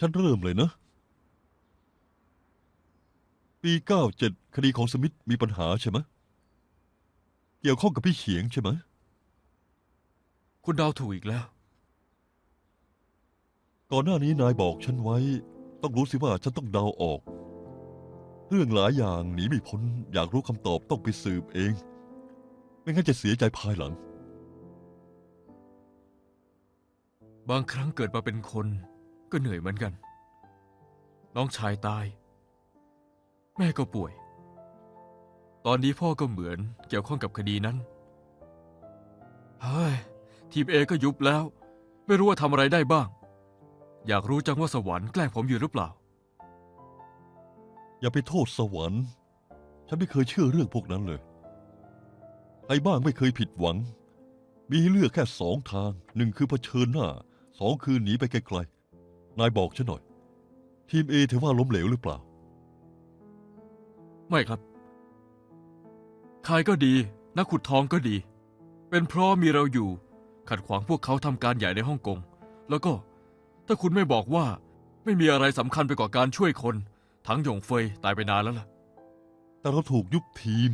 ฉันเริ่มเลยนะ ปีเก้าเจ็ดคดีของสมิธมีปัญหาใช่ไหมเกี่ยวข้องกับพี่เฉียงใช่ไหมคุณเดาถูกอีกแล้ว ก่อนหน้านี้นายบอกฉันไว้ ต้องรู้สิว่าฉันต้องเดาออก เรื่องหลายอย่างหนีไม่พ้น อยากรู้คำตอบต้องไปสืบเอง ไม่งั้นจะเสียใจภายหลัง บางครั้งเกิดมาเป็นคน ก็เหนื่อยเหมือนกัน น้องชายตาย แม่ก็ป่วย ตอนนี้พ่อก็เหมือนเกี่ยวข้องกับคดีนั้น เฮ้ย ทีมเอก็ยุบแล้ว ไม่รู้ว่าทำอะไรได้บ้าง อยากรู้จังว่าสวรรค์แกล้งผมอยู่หรือเปล่า อย่าไปโทษสวรรค์ ฉันไม่เคยเชื่อเรื่องพวกนั้นเลยใครบ้างไม่เคยผิดหวัง มีให้เลือกแค่สองทาง หนึ่งคือเผชิญหน้า สองคือหนีไปไกล นายบอกฉันหน่อย ทีมเอถือว่าล้มเหลวหรือเปล่า ไม่ครับ คายก็ดี นักขุดทองก็ดี เป็นเพราะมีเราอยู่ ขัดขวางพวกเขาทำการใหญ่ในฮ่องกง แล้วก็ ถ้าคุณไม่บอกว่า ไม่มีอะไรสำคัญไปกว่าการช่วยคน ทั้งหยงเฟยตายไปนานแล้วล่ะ แต่เราถูกยุบทีม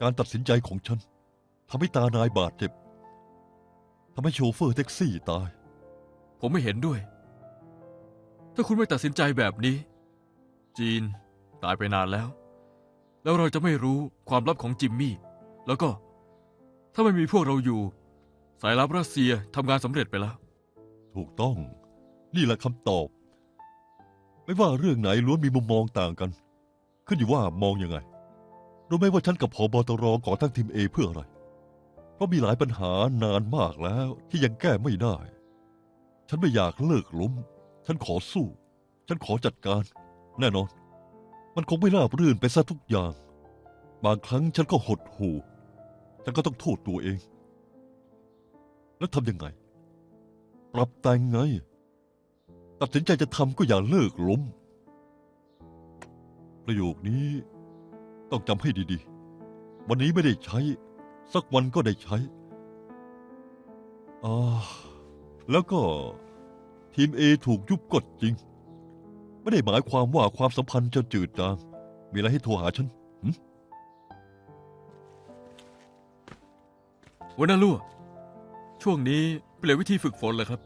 การตัดสินใจของฉันทำให้ตานายบาดเจ็บทำให้โชเฟอร์แท็กซี่ตาย ผมไม่เห็นด้วย ถ้าคุณไม่ตัดสินใจแบบนี้ จีนตายไปนานแล้ว แล้วเราจะไม่รู้ความลับของจิมมี่ แล้วก็ ถ้าไม่มีพวกเราอยู่ สายลับรัสเซียทำงานสำเร็จไปแล้ว ถูกต้อง นี่แหละคำตอบ ไม่ว่าเรื่องไหนล้วนมีมุมมองต่างกัน ขึ้นอยู่ว่ามองยังไง รู้ไหมว่าฉันกับพอบอตรก่อตั้งทีมเอเพื่ออะไร เพราะมีหลายปัญหานานมากแล้วที่ยังแก้ไม่ได้ ฉันไม่อยากเลิกล้ม ฉันขอสู้ ฉันขอจัดการ แน่นอน มันคงไม่ราบรื่นไปซะทุกอย่าง บางครั้งฉันก็หดหู่ ฉันก็ต้องโทษตัวเอง แล้วทำยังไง ปรับแต่งไง ตัดสินใจจะทำก็อย่าเลิกล้ม ประโยคนี้ต้องจำให้ดีๆ วันนี้ไม่ได้ใช้ สักวันก็ได้ใช้ อ่า แล้วก็ ทีม A ถูกยุบกดจริง ไม่ได้หมายความว่าความสัมพันธ์จะจืดจาง มีอะไรให้โทรหาฉันหึวันนั้นลู่ช่วงนี้เปลี่ยนวิธีฝึกฝนเลยครับ